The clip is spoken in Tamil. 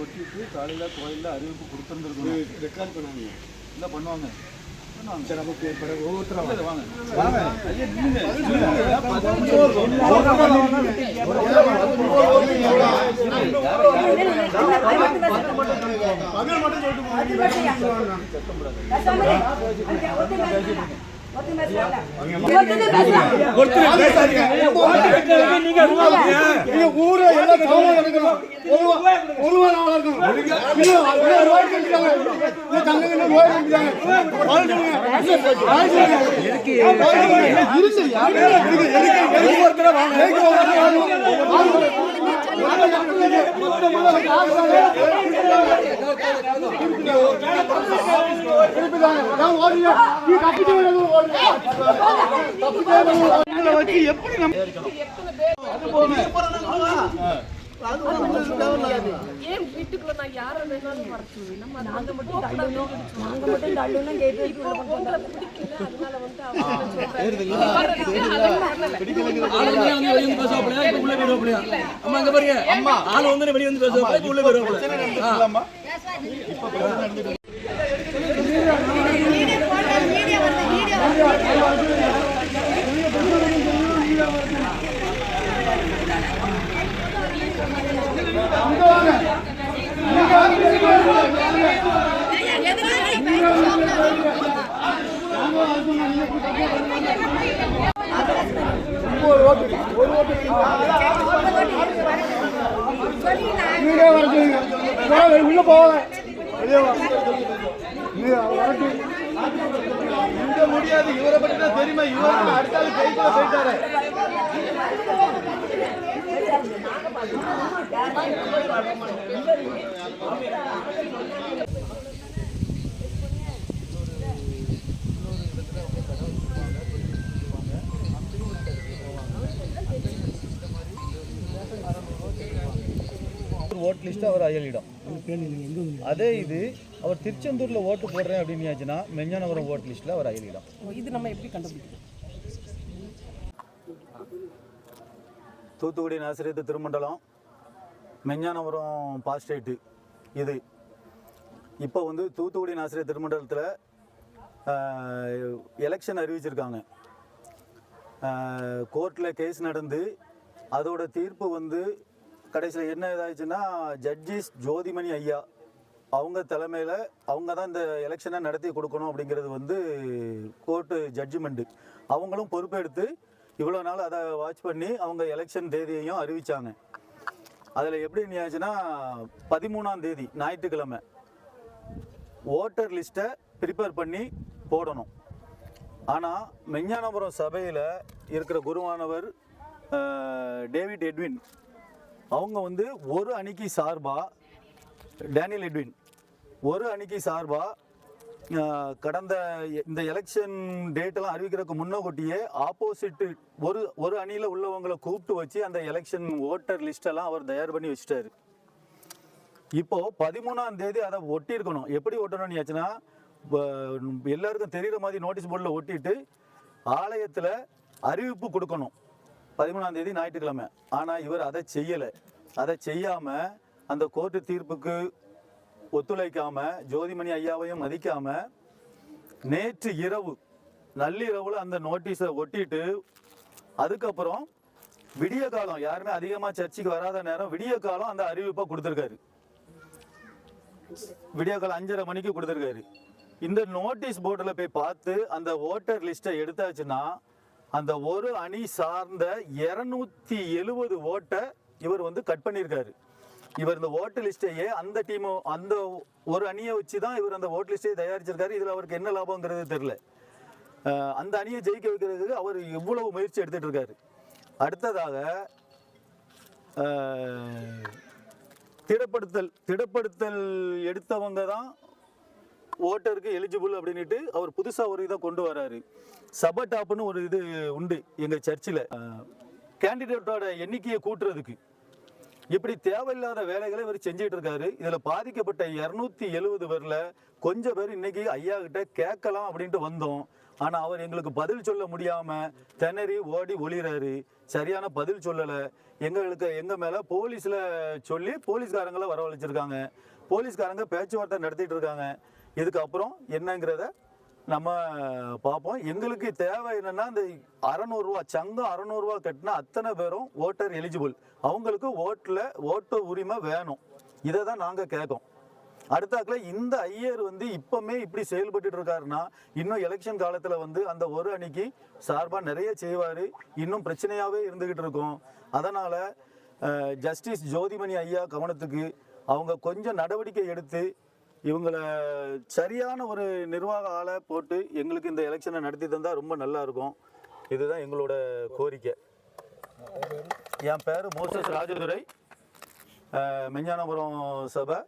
ஒட்டிட்டு காலையில் கோயிலில் அறிவிப்பு கொடுத்துருந்துருக்கோம் ரெக்கார்ட் பண்ணுவாங்க இல்லை பண்ணுவாங்க ஒவ்வொருத்தரும் வாங்க நீங்க ஊரு எல்லா சமமா இருக்கணும் பொதுவா பொதுவா நாளா இருக்கணும் ஏன் வீட்டுக்குள்ள நான் யாரை வேணாலும் சொல்லுவேன் நம்ம நாங்க மட்டும் நாங்க மட்டும் கேட்டு உள்ள உங்களை பிடிக்கல அதனால வந்து அவங்க உள்ள அம்மா இங்க பாருங்க. அம்மா ஆளு வந்து வெளிய வந்து பேசுவாப்லையா ஓட்டு ஒரு ஓட்டு நீங்க வர சொல்லுங்க உள்ள போவாங்க இங்க முடியாது. இவரை பற்றி தான் தெரியுமா? இவருக்கு அடுத்த கைக்குள்ள போயிட்டாரு. ஓட் லிஸ்ட் அவர் அயலிடம். அதே இது அவர் திருச்செந்தூர்ல ஓட்டு போடுறேன் அப்படின்னு மெஞ்ஞானபுரம் ஓட் லிஸ்ட்ல அவர் அயலிடம். இது நம்ம எப்படி கண்டுபிடிக்கிறோம் தூத்துக்குடி நாசிரியத்து திருமண்டலம் மெஞ்ஞானபுரம் பாஸ்டேட்டு இது. இப்போ வந்து தூத்துக்குடி நாசிரியர் திருமண்டலத்தில் எலெக்ஷன் அறிவிச்சிருக்காங்க. கோர்ட்டில் கேஸ் நடந்து அதோட தீர்ப்பு வந்து கடைசியில் என்ன இதாச்சுன்னா ஜட்ஜிஸ் ஜோதிமணி ஐயா அவங்க தலைமையில் அவங்க தான் இந்த எலெக்ஷனை நடத்தி கொடுக்கணும் அப்படிங்கிறது வந்து கோர்ட்டு ஜட்ஜ்மெண்ட்டு அவங்களும் பொறுப்பெடுத்து இவ்வளோ நாள் அதை வாட்ச் பண்ணி அவங்க எலெக்ஷன் தேதியையும் அறிவித்தாங்க அதில் எப்படி ஆச்சுன்னா பதிமூணாம் தேதி ஞாயிற்றுக்கிழமை ஓட்டர் லிஸ்ட்டை ப்ரிப்பேர் பண்ணி போடணும். ஆனால் மெஞ்ஞானபுரம் சபையில் இருக்கிற குருவானவர் டேவிட் எட்வின் அவங்க வந்து ஒரு அணிக்கு சார்பாக டேனியல் எட்வின் ஒரு அணிக்கு சார்பாக கடந்த இந்த எலெக்ஷன் டேட்டெல்லாம் அறிவிக்கிறதுக்கு முன்னக்கூட்டியே ஆப்போசிட் ஒரு ஒரு அணியில் உள்ளவங்களை கூப்பிட்டு வச்சு அந்த எலெக்ஷன் ஓட்டர் லிஸ்டெல்லாம் அவர் தயார் பண்ணி வச்சுட்டாரு. இப்போ பதிமூணாம் தேதி அதை ஒட்டியிருக்கணும். எப்படி ஒட்டணும்னு ஆச்சுன்னா எல்லாருக்கும் தெரிகிற மாதிரி நோட்டீஸ் போர்டில் ஒட்டிட்டு ஆலயத்தில் அறிவிப்பு கொடுக்கணும். பதிமூணாம் தேதி ஞாயிற்றுக்கிழமை. ஆனால் இவர் அதை செய்யலை. அதை செய்யாமல் அந்த கோர்ட்டு தீர்ப்புக்கு ஒத்துழைக்காமல் ஜோதிமணி ஐயாவையும் மதிக்காமல் நேற்று இரவு நள்ளிரவில் அந்த நோட்டீஸை ஒட்டிட்டு அதுக்கப்புறம் விடிய காலம் யாருமே அதிகமாக சர்ச்சுக்கு வராத நேரம் விடிய காலம் அந்த அறிவிப்பை கொடுத்துருக்காரு. விடிய காலம் அஞ்சரை மணிக்கு கொடுத்துருக்காரு. இந்த நோட்டீஸ் போர்டில் போய் பார்த்து அந்த ஓட்டர் லிஸ்ட்டை எடுத்தாச்சுன்னா அந்த ஒரு அணி சார்ந்த இருநூத்தி எழுபது ஓட்டை இவர் வந்து கட் பண்ணியிருக்காரு. இவர் இந்த ஓட்டு லிஸ்ட்டையே அந்த டீம் அந்த ஒரு அணியை வச்சு தான் இவர் அந்த ஓட்டு லிஸ்டையே தயாரிச்சிருக்காரு. இதில் அவருக்கு என்ன லாபங்கிறது தெரில அந்த அணியை ஜெயிக்க வைக்கிறதுக்கு அவர் இவ்வளவு முயற்சி எடுத்துட்டு இருக்காரு. அடுத்ததாக திடப்படுத்தல் திடப்படுத்தல் எடுத்தவங்க தான் ஓட்டருக்கு எலிஜிபிள் அப்படின்னுட்டு அவர் புதுசாக ஒரு இதை கொண்டு வராரு. சபட்டாப்னு ஒரு இது உண்டு எங்கள் சர்ச்சில் கேண்டிடேட்டோட எண்ணிக்கையை கூட்டுறதுக்கு. இப்படி தேவையில்லாத வேலைகளை இவர் செஞ்சுட்டு இருக்காரு. இதில் பாதிக்கப்பட்ட இரநூத்தி எழுபது பேரில் கொஞ்சம் பேர் இன்னைக்கு ஐயா கிட்ட கேட்கலாம் அப்படின்ட்டு வந்தோம். ஆனால் அவர் எங்களுக்கு பதில் சொல்ல முடியாமல் திணறி ஓடி ஒளிறாரு. சரியான பதில் சொல்லலை. எங்களுக்கு எங்கள் மேலே போலீஸில் சொல்லி போலீஸ்காரங்களை வரவழைச்சிருக்காங்க. போலீஸ்காரங்க பேச்சுவார்த்தை நடத்திட்டு இருக்காங்க. இதுக்கப்புறம் என்னங்கிறத நம்ம பார்ப்போம். எங்களுக்கு தேவை என்னன்னா இந்த அறநூறுரூவா சங்கம் அறநூறுவா கட்டினா அத்தனை பேரும் ஓட்டர் எலிஜிபிள் அவங்களுக்கு ஓட்டில் ஓட்டு உரிமை வேணும். இதை தான் நாங்கள் கேட்கோம் அடுத்தாக்கில் இந்த ஐயர் வந்து இப்பவுமே இப்படி செயல்பட்டு இருக்காருன்னா இன்னும் எலெக்ஷன் காலத்தில் வந்து அந்த ஒரு அணிக்கு சார்பாக நிறைய செய்வார். இன்னும் பிரச்சனையாகவே இருந்துக்கிட்டு இருக்கும். அதனால் ஜஸ்டிஸ் ஜோதிமணி ஐயா கவனத்துக்கு அவங்க கொஞ்சம் நடவடிக்கை எடுத்து இவங்களை சரியான ஒரு நிர்வாக ஆளை போட்டு எங்களுக்கு இந்த எலெக்ஷனை நடத்தி தந்தால் ரொம்ப நல்லா இருக்கும். இதுதான் எங்களோட கோரிக்கை. என் பேர் மோசஸ் ராஜதுரை. மெஞ்ஞானபுரம் சபை.